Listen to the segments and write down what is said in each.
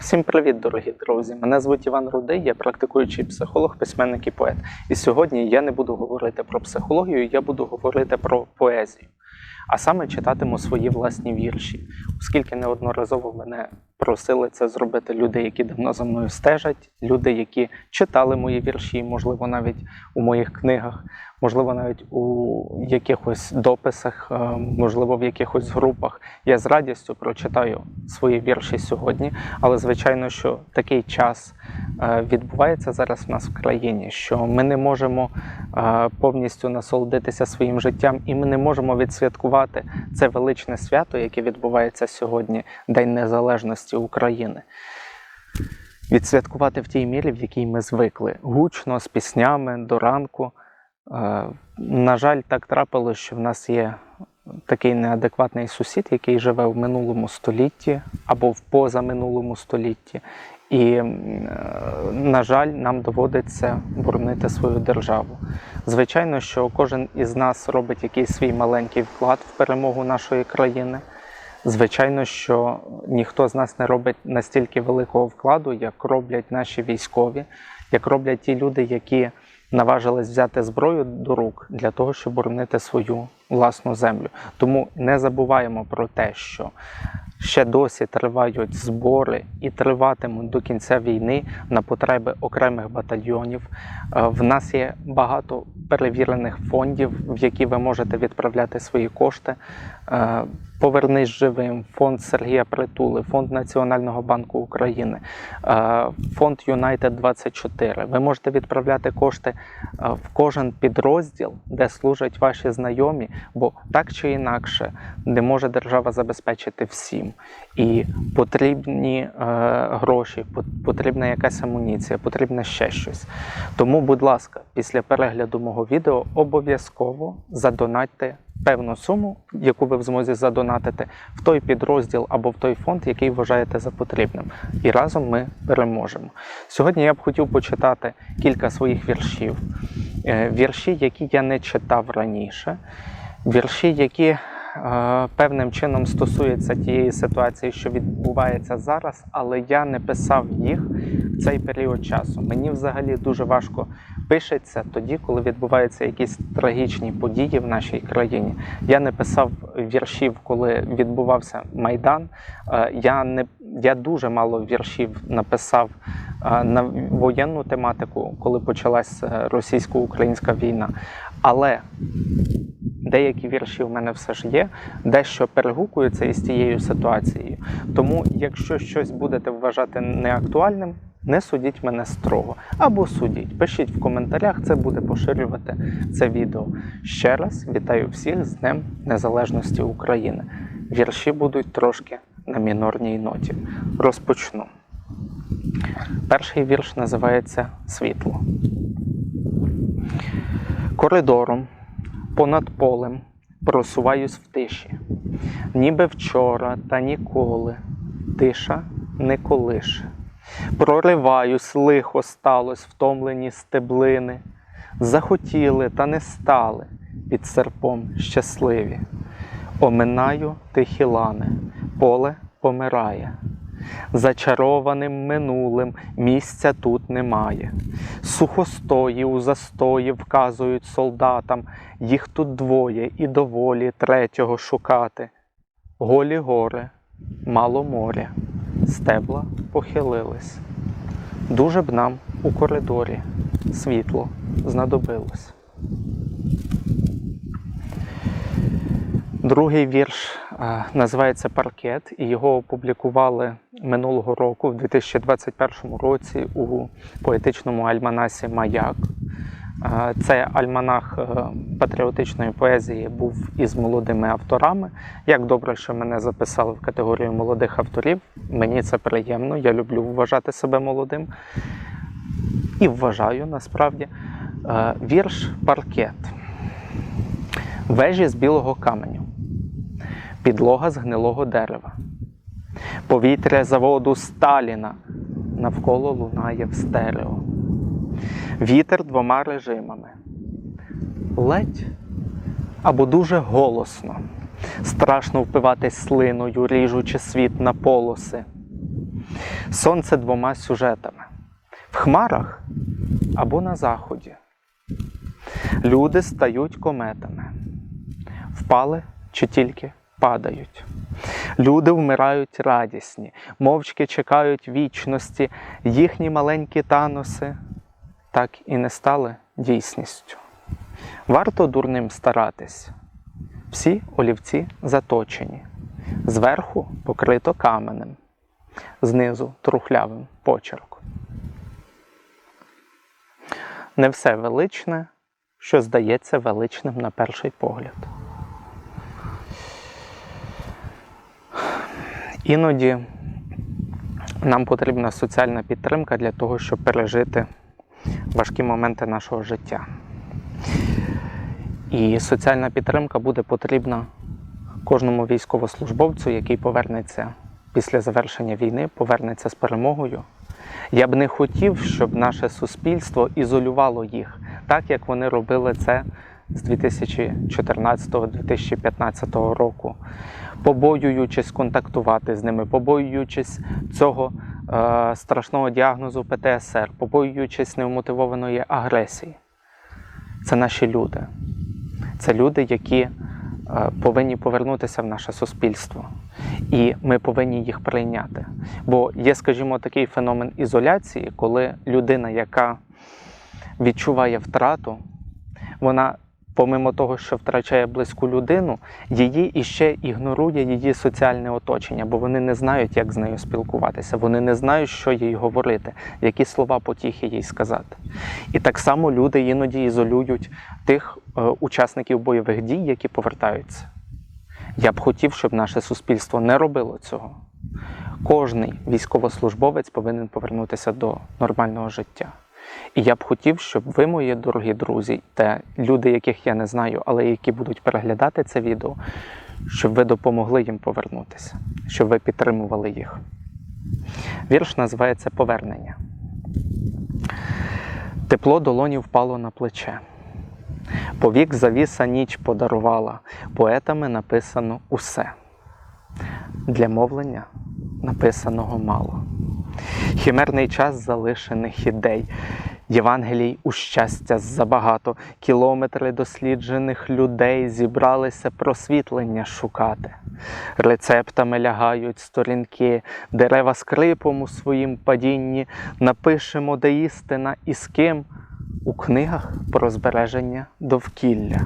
Всім привіт, дорогі друзі! Мене звуть Іван Рудий, я практикуючий психолог, письменник і поет. І сьогодні я не буду говорити про психологію, я буду говорити про поезію. А саме читатиму свої власні вірші, оскільки неодноразово мене просили це зробити люди, які давно за мною стежать, люди, які читали мої вірші, можливо, навіть у моїх книгах, можливо, навіть у якихось дописах, е, можливо, в якихось групах. Я з радістю прочитаю свої вірші сьогодні, але звичайно, що такий час е, відбувається зараз в нас в країні, що ми не можемо е, повністю насолодитися своїм життям, і ми не можемо відсвяткувати це величне свято, яке відбувається сьогодні, День Незалежності України. Відсвяткувати в тій мірі, в якій ми звикли, гучно, з піснями до ранку. Е, На жаль, так трапилось, що в нас є такий неадекватний сусід, який живе в минулому столітті або в позаминулому столітті. І, е, на жаль, нам доводиться боронити свою державу. Звичайно, що кожен із нас робить якийсь свій маленький вклад в перемогу нашої країни. Звичайно, що ніхто з нас не робить настільки великого вкладу, як роблять наші військові, як роблять ті люди, які наважились взяти зброю до рук для того, щоб боронити свою власну землю. Тому не забуваємо про те, що ще досі тривають збори і триватимуть до кінця війни на потреби окремих батальйонів. Е, В нас є багато перевірених фондів, в які ви можете відправляти свої кошти. Е, Повернись живим, фонд Сергія Притули, фонд Національного банку України, е, фонд Юнайтед 24. Ви можете відправляти кошти е, в кожен підрозділ, де служать ваші знайомі, бо так чи інакше не може держава забезпечити всім. І потрібні гроші, потрібна якась амуніція, потрібно ще щось. Тому, будь ласка, після перегляду мого відео обов'язково задонатьте певну суму, яку ви в змозі задонатити в той підрозділ або в той фонд, який вважаєте за потрібним. І разом ми переможемо. Сьогодні я б хотів почитати кілька своїх віршів, Е, вірші, які я не читав раніше, вірші, які е, певним чином стосуються тієї ситуації, що відбувається зараз, але я не писав їх цей період часу. Мені взагалі дуже важко пишеться тоді, коли відбуваються якісь трагічні події в нашій країні. Я не писав віршів, коли відбувався майдан. Е, Я не я дуже мало віршів написав е, на воєнну тематику, коли почалась е, російсько-українська війна. Але деякі вірші в мене все ж є, дещо перегукуються із тією ситуацією. Тому, якщо щось будете вважати неактуальним, не судіть мене строго або судіть. Пишіть в коментарях, це буде поширювати це відео. Ще раз вітаю всіх з Днем Незалежності України. Вірші будуть трошки на мінорній ноті. Розпочну. Перший вірш називається Світло. Коридором понад полем просуваюсь в тиші, ніби вчора та ніколи тиша не колише. Прориваюсь, лихо сталось, втомлені стеблини, захотіли та не стали під серпом щасливі. Оминаю тихі лани, поле помирає. Зачарованим минулим місця тут немає. Сухостої у застої вказують солдатам, їх тут двоє і доволі третього шукати. Голі гори, мало моря, стебла похилились. Дуже б нам у коридорі світло знадобилось. Другий вірш е, називається Паркет, і його опублікували минулого року, в 2021 році, у поетичному альманасі Маяк. Це альманах е, патріотичної поезії був із молодими авторами. Як добре, що мене записали в категорію молодих авторів. Мені це приємно. Я люблю вважати себе молодим. І вважаю насправді Е, вірш Паркет. Вежі з білого каменю, підлога з гнилого дерева, повітря заводу Сталіна навколо лунає в стерео, вітер двома режимами, ледь або дуже голосно, страшно впиватись слиною, ріжучи світ на полоси. Сонце двома сюжетами: в хмарах або на заході. Люди стають кометами, впали чи тільки падають. Люди вмирають радісні, мовчки чекають вічності, їхні маленькі таноси так і не стали дійсністю. Варто дурним старатись. Всі олівці заточені, зверху покрито каменем, знизу трухлявим почерком. Не все величне, що здається величним на перший погляд. Іноді нам потрібна соціальна підтримка для того, щоб пережити важкі моменти нашого життя. І соціальна підтримка буде потрібна кожному військовослужбовцю, який повернеться після завершення війни, повернеться з перемогою. Я б не хотів, щоб наше суспільство ізолювало їх, так як вони робили це з 2014-2015 року, побоюючись контактувати з ними, побоюючись цього страшного діагнозу ПТСР, побоюючись невмотивованої агресії. Це наші люди. Це люди, які е, повинні повернутися в наше суспільство. І ми повинні їх прийняти. Бо є, скажімо, такий феномен ізоляції, коли людина, яка відчуває втрату, вона, помимо того, що втрачає близьку людину, її іще ігнорує її соціальне оточення, бо вони не знають, як з нею спілкуватися, вони не знають, що їй говорити, які слова потіхи їй сказати. І так само люди іноді ізолюють тих е, учасників бойових дій, які повертаються. Я б хотів, щоб наше суспільство не робило цього. Кожний військовослужбовець повинен повернутися до нормального життя. І я б хотів, щоб ви, мої дорогі друзі, та люди, яких я не знаю, але які будуть переглядати це відео, щоб ви допомогли їм повернутися, щоб ви підтримували їх. Вірш називається Повернення. Тепло долоні впало на плече. Повік завіса ніч подарувала, поетами написано усе. Для мовлення написаного мало. Хімерний час залишених ідей, Євангелій у щастя забагато, кілометри досліджених людей зібралися просвітлення шукати. Рецептами лягають сторінки, дерева скрипом у своїм падінні, напишемо, де істина і з ким у книгах про збереження довкілля.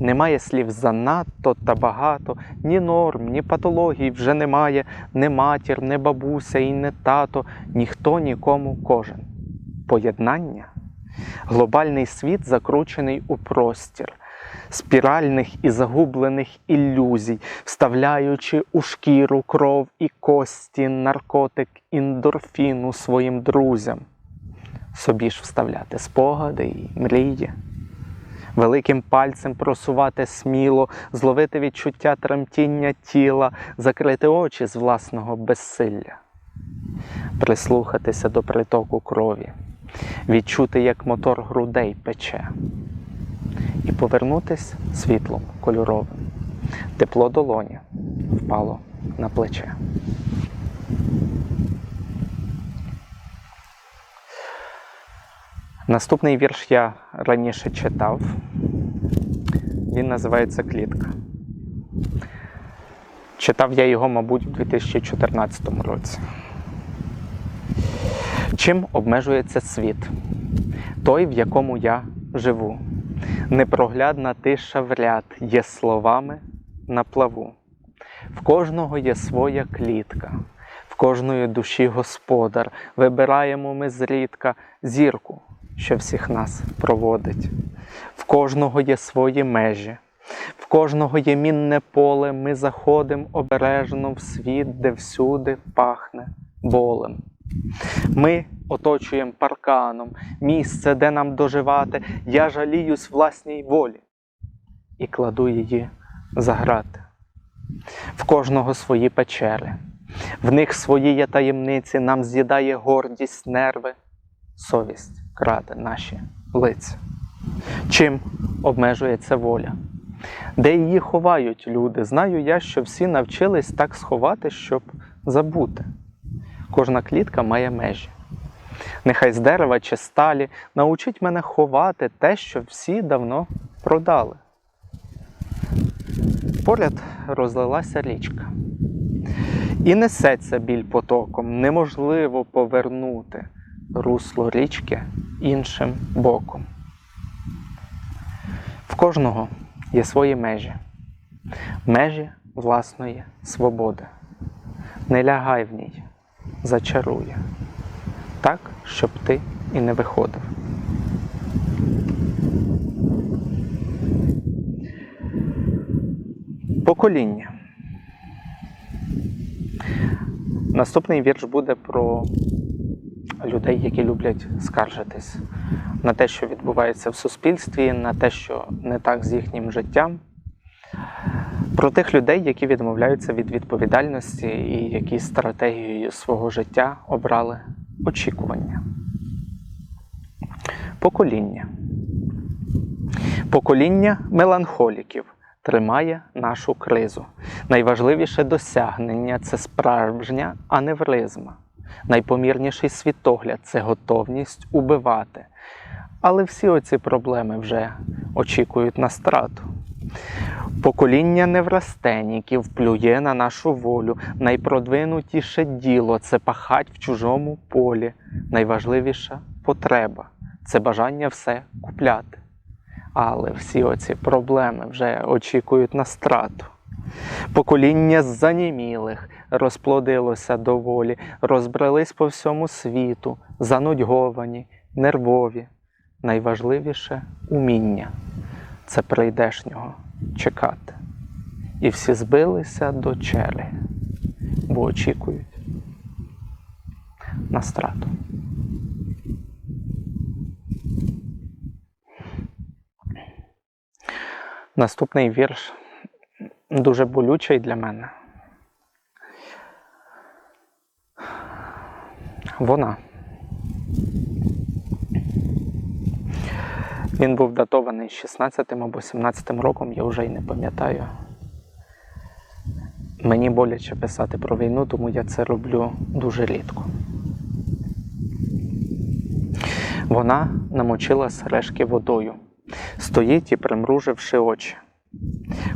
Немає слів занадто та багато, ні норм, ні патологій вже немає, не матір, не бабуся і не тато, ніхто нікому кожен. Поєднання. Глобальний світ закручений у простір, спіральних і загублених ілюзій, вставляючи у шкіру кров і кості, наркотик індорфіну своїм друзям. Собі ж вставляти спогади і мрії. Великим пальцем просувати сміло, зловити відчуття тремтіння тіла, закрити очі з власного безсилля, прислухатися до притоку крові, відчути, як мотор грудей пече, і повернутись світлом кольоровим. Тепло долоні впало на плече. Наступний вірш я раніше читав. Він називається Клітка. Читав я його, мабуть, у 2014 році. Чим обмежується світ? Той, в якому я живу. Непроглядна тиша в ряд є словами на плаву. В кожного є своя клітка, в кожної душі господар. Вибираємо ми зрідка зірку, що всіх нас проводить. В кожного є свої межі, в кожного є мінне поле. Ми заходимо обережно в світ, де всюди пахне болем. Ми оточуємо парканом місце, де нам доживати. Я жаліюсь власній волі і кладу її за грати. В кожного свої печери, в них свої є таємниці, нам з'їдає гордість, нерви, совість краде наші лиця. Чим обмежується воля? Де її ховають люди? Знаю я, що всі навчились так сховати, щоб забути. Кожна клітка має межі. Нехай з дерева чи сталі научить мене ховати те, що всі давно продали. Поряд розлилася річка. І несеться біль потоком, неможливо повернути русло річки іншим боком. В кожного є свої межі, межі власної свободи. Не лягай в ній, зачарує, так, щоб ти і не виходив. Покоління. Наступний вірш буде про людей, які люблять скаржитись на те, що відбувається в суспільстві, на те, що не так з їхнім життям. Про тих людей, які відмовляються від відповідальності і які стратегією свого життя обрали очікування. Покоління. Покоління меланхоліків тримає нашу кризу. Найважливіше досягнення це справжня аневризма. Найпомірніший світогляд це готовність убивати. Але всі оці проблеми вже очікують на страту. Покоління неврастеніків плює на нашу волю. Найпродвинутіше діло це пахать в чужому полі. Найважливіша потреба це бажання все купляти. Але всі оці проблеми вже очікують на страту. Покоління занімілих розплодилося доволі, розбрелись по всьому світу, занудьговані, нервові. Найважливіше уміння це прийдешнього чекати. І всі збилися до черги, бо очікують на страту. Наступний вірш дуже болючий для мене. Вона. Він був датований 16 або 17 роком, я вже й не пам'ятаю. Мені боляче писати про війну, тому я це роблю дуже рідко. Вона намочила сережки водою, стоїть і примруживши очі.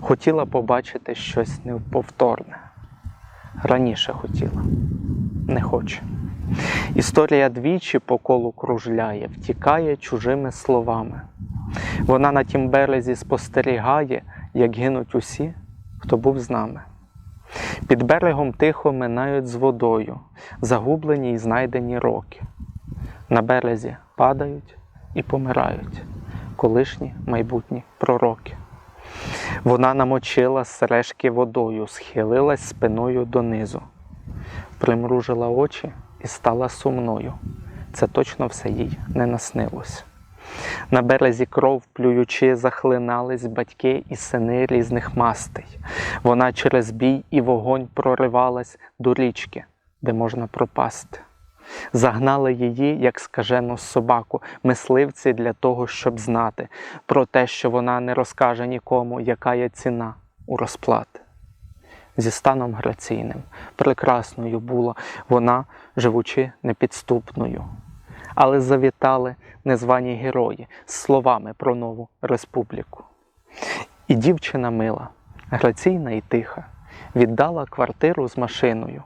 Хотіла побачити щось неповторне. Раніше хотіла, не хоче. Історія двічі по колу кружляє, втікає чужими словами. Вона на тім березі спостерігає, як гинуть усі, хто був з нами. Під берегом тихо минають з водою, загублені й знайдені роки. На березі падають і помирають колишні майбутні пророки. Вона намочила сережки водою, схилилась спиною донизу, примружила очі і стала сумною. Це точно все їй не наснилось. На березі кров, плюючи, захлинались батьки і сини різних мастей. Вона через бій і вогонь проривалась до річки, де можна пропасти. Загнали її, як скажену собаку, мисливці для того, щоб знати про те, що вона не розкаже нікому, яка є ціна у розплати. Зі станом граційним, прекрасною була вона, живучи непідступною. Але завітали незвані герої з словами про нову республіку. І дівчина мила, граційна і тиха, віддала квартиру з машиною.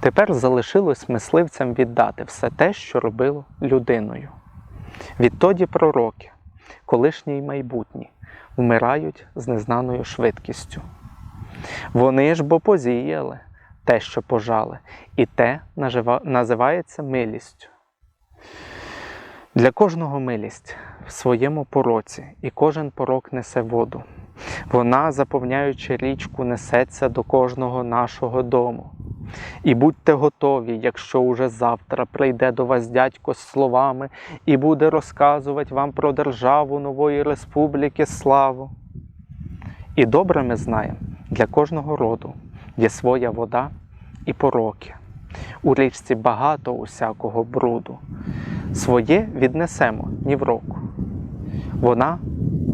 Тепер залишилось мисливцям віддати все те, що робило людиною. Відтоді пророки, колишні й майбутні, вмирають з незнаною швидкістю. Вони ж бо позіяли те, що пожали, і те називається милістю. Для кожного милість в своєму пороці, і кожен порок несе воду. Вона, заповняючи річку, несеться до кожного нашого дому. І будьте готові, якщо уже завтра прийде до вас дядько з словами і буде розказувати вам про державу нової республіки славу. І добре ми знаємо, для кожного роду є своя вода і пороки. У річці багато усякого бруду. Своє віднесемо ні в року. Вона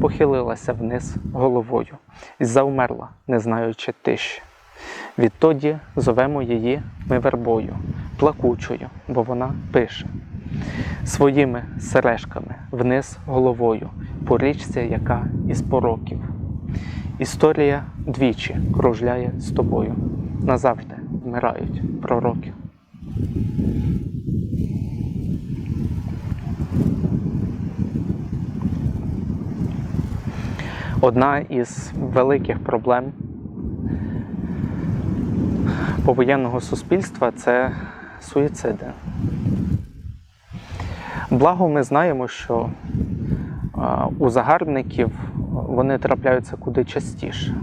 похилилася вниз головою і завмерла, не знаючи тиші. Відтоді зовемо її ми вербою, плакучою, бо вона пише своїми сережками вниз головою по річці, яка із пороків. Історія двічі кружляє з тобою. Назавжди вмирають пророки. Одна із великих проблем повоєнного суспільства це суїциди. Благо, ми знаємо, що у загарбників вони трапляються куди частіше.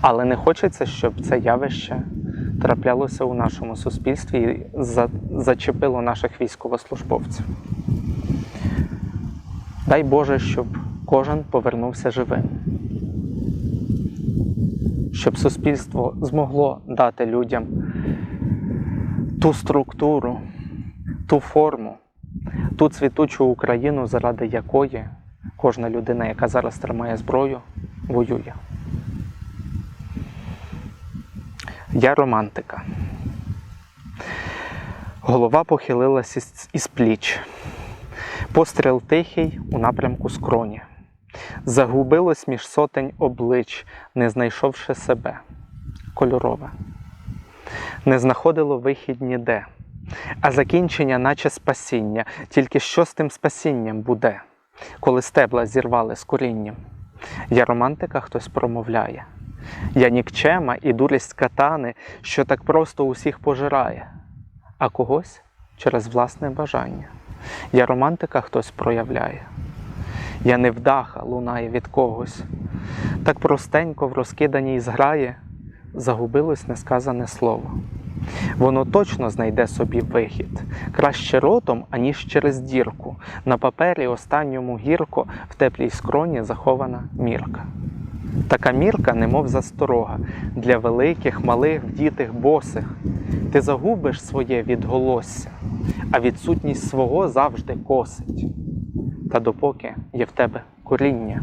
Але не хочеться, щоб це явище траплялося у нашому суспільстві і за- зачепило наших військовослужбовців. Дай Боже, щоб кожен повернувся живим. Щоб суспільство змогло дати людям ту структуру, ту форму, ту цвітучу Україну, заради якої кожна людина, яка зараз тримає зброю, воює. Я романтика. Голова похилилась із, із пліч. Постріл тихий у напрямку скроні. Загубилось між сотень облич, не знайшовши себе. Кольорове. Не знаходило вихід ніде. А закінчення, наче спасіння. Тільки що з тим спасінням буде, коли стебла зірвали з корінням. Я романтика хтось промовляє. Я нікчема і дурість катани, що так просто усіх пожирає, а когось через власне бажання. Я романтика хтось проявляє. Я невдаха лунає від когось. Так простенько в розкиданій зграї загубилось несказане слово. Воно точно знайде собі вихід, краще ротом, аніж через дірку. На папері останньому гірко в теплій скроні захована мірка. Така мірка, немов засторога, для великих, малих, вдітих, босих. Ти загубиш своє відголосся, а відсутність свого завжди косить. Та допоки є в тебе коріння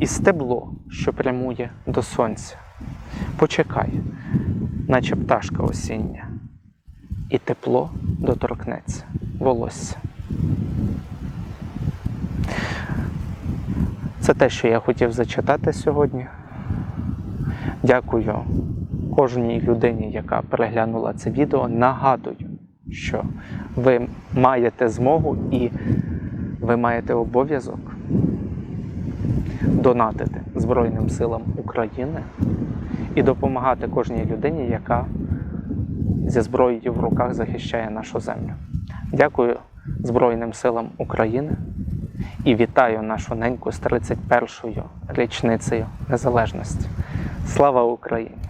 і стебло, що прямує до сонця. Почекай, наче пташка осіння, і тепло доторкнеться волосся. Це те, що я хотів зачитати сьогодні. Дякую кожній людині, яка переглянула це відео. Нагадую, що ви маєте змогу і ви маєте обов'язок донатити Збройним силам України і допомагати кожній людині, яка зі зброєю в руках захищає нашу землю. Дякую Збройним силам України і вітаю нашу неньку з 31-ю річницею незалежності. Слава Україні!